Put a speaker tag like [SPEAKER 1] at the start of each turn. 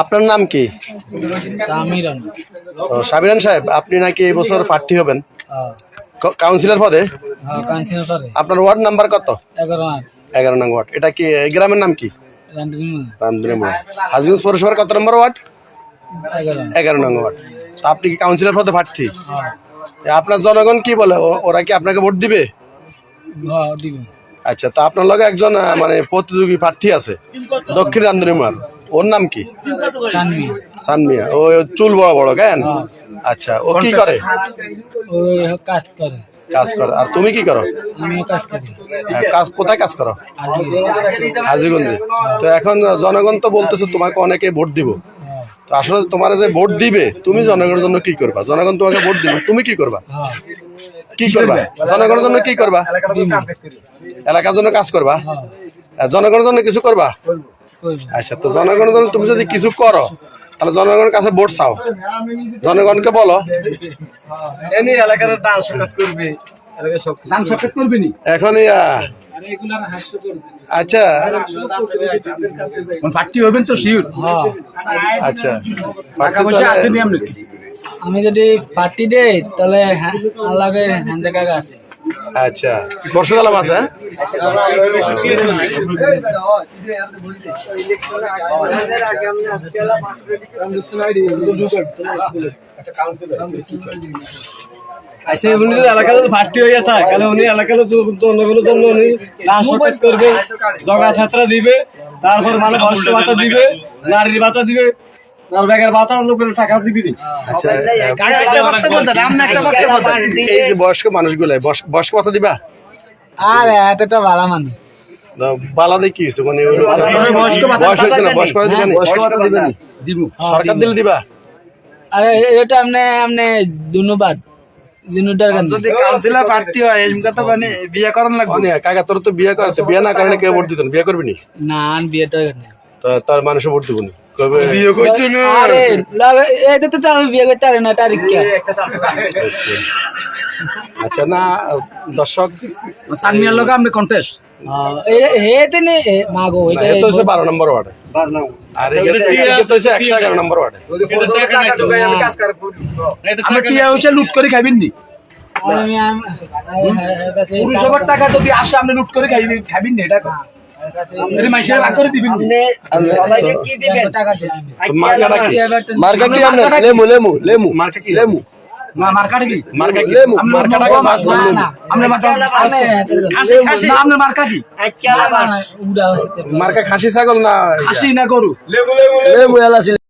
[SPEAKER 1] আপনার নাম কি? ও, সাবিরান সাহেব আপনি নাকি এই বছর প্রার্থী হবেন? কাউন্সিলর পদে?
[SPEAKER 2] হ্যাঁ করে
[SPEAKER 1] আপনার ওয়ার্ড নাম্বার কত?
[SPEAKER 2] এগারো
[SPEAKER 1] নং ওয়ার্ড। এটা কি এই গ্রামের নাম কি? হাজিগঞ্জ পৌরসভার কত নম্বর ওয়ার্ড?
[SPEAKER 2] এগারো
[SPEAKER 1] নং। ওয়ার্ড। তা আপনি কি কাউন্সিলর পদে প্রার্থী?
[SPEAKER 2] হ্যাঁ।
[SPEAKER 1] আপনার জনগণ কি বলে? ওরা কি আপনাকে ভোট দিবে?
[SPEAKER 2] হ্যাঁ
[SPEAKER 1] আচ্ছা তা আপনার লগে একজন মানে প্রতিযোগী প্রার্থী আছে দক্ষিণ রামদিনীমার ওর নাম কি? সানমিয়া। ও চুল বড় বড় কেন? আচ্ছা ও কি করে?
[SPEAKER 2] কাজ করে।
[SPEAKER 1] কাজ করে। আর তুমি কি করো?
[SPEAKER 2] কাজ
[SPEAKER 1] হ্যাঁ, কাজ কোথায় কাজ করো? হাজিগঞ্জে। তো এখন জনগণ তো বলতেছে তোমাকে অনেকে ভোট দিব।
[SPEAKER 2] হ্যাঁ।
[SPEAKER 1] তো আসলে তোমার যে ভোট দিবে তুমি জনগণের জন্য কি করবা? জনগণ তোমাকে ভোট দিবে তুমি কি করবা?
[SPEAKER 2] হ্যাঁ।
[SPEAKER 1] কি করবা? জনগণের জন্য কি করবা? এলাকার জন্য কাজ করবা?
[SPEAKER 2] হ্যাঁ।
[SPEAKER 1] জনগণের জন্য কিছু করব। আচ্ছা তো জনগণের জন্য তুমি যদি কিছু করো তাহলে জনগণের কাছে ভোট চাও। জনগণকে বলো। এখন আচ্ছা।
[SPEAKER 3] পার্টি হবেন তো শিওর
[SPEAKER 2] হ্যাঁ।
[SPEAKER 1] আচ্ছা।
[SPEAKER 2] আমি যদি পার্টি দেই তাহলে হ্যাঁ হ্যান্ডে কাকা আছে।
[SPEAKER 1] আচ্ছা। সরষে দালাম আছে হ্যাঁ?
[SPEAKER 3] আইসে উনি যদি এলাকার পার্টি হয়ে থাকে। তাহলে উনি এলাকার জনগণের জন্য উনি সকাত করবে জগা ছাত্রা দিবে তারপর মানে বয়স্ক ভাতা দিবে নারীর ভাতা দিবে আর ব্যাগের ভাতা লোকের টাকা দিবি
[SPEAKER 1] আচ্ছা এই যে বয়স্ক মানুষগুলো বয়স্ক কথা দিবা?
[SPEAKER 2] আর এতটা ভালো মানুষ।
[SPEAKER 1] বালাদে কি হয়েছে? মানে বয়স হয়েছে না? বয়স্ক ভাতা দিবা নি?
[SPEAKER 3] দিব।
[SPEAKER 1] সরকার দিলে দিবা?
[SPEAKER 2] আরে এটা আপনি আপনি ধন্যবাদ। জিনুটার কাছে
[SPEAKER 4] যদি কাউন্সিলর পার্টি হয় এমকা তো মানে বিয়ে করান লাগবে।
[SPEAKER 1] মানে কাকা তোর তো বিয়ে করতে বিয়ে না কারণে কেউ ভোট দিত বিয়ে করবি নি?
[SPEAKER 2] না বিয়েটা করি
[SPEAKER 1] তো তার মানুষ ভোট দিব নি। কবে?
[SPEAKER 2] আরে লাগা- এই তো তো আমি বিয়ে করতে পারি না তারিখ কে
[SPEAKER 1] আচ্ছা না দর্শক
[SPEAKER 3] সানমিয়ার লোক আপনি কন্টেস্ট
[SPEAKER 2] হেতে নে মাগো
[SPEAKER 1] না, এ তো হচ্ছে বারো নম্বর আর এদিকে এদিকে তো হচ্ছে একশো এগারো নম্বর ওয়ার্ডে।
[SPEAKER 3] আমরা টিয়া হচ্ছে লুট করে খাইবেন। নি পুরসভার টাকা যদি আসে আপনি লুট করে খাইবেন খাইবেন নি এটা যদি মাইসের ভাগ করে দিবেন। নি।
[SPEAKER 2] টাকা দিয়ে।
[SPEAKER 1] তো মার্কাটা কি?
[SPEAKER 4] মার্কা কি? লেমু লেমু লেমু।
[SPEAKER 1] মার্কা কি?
[SPEAKER 4] লেমু।
[SPEAKER 3] মার্কাটা কি?
[SPEAKER 1] মার্কা কি? মার্কাটা কি চাষ
[SPEAKER 2] না
[SPEAKER 1] করলে
[SPEAKER 3] মার্কা
[SPEAKER 4] খাসি খাসি।
[SPEAKER 3] না মার্কা কি?
[SPEAKER 2] উড়া
[SPEAKER 1] মার্কা খাসি ছাগল না
[SPEAKER 3] করু না গরু।
[SPEAKER 4] লেবু এলাচি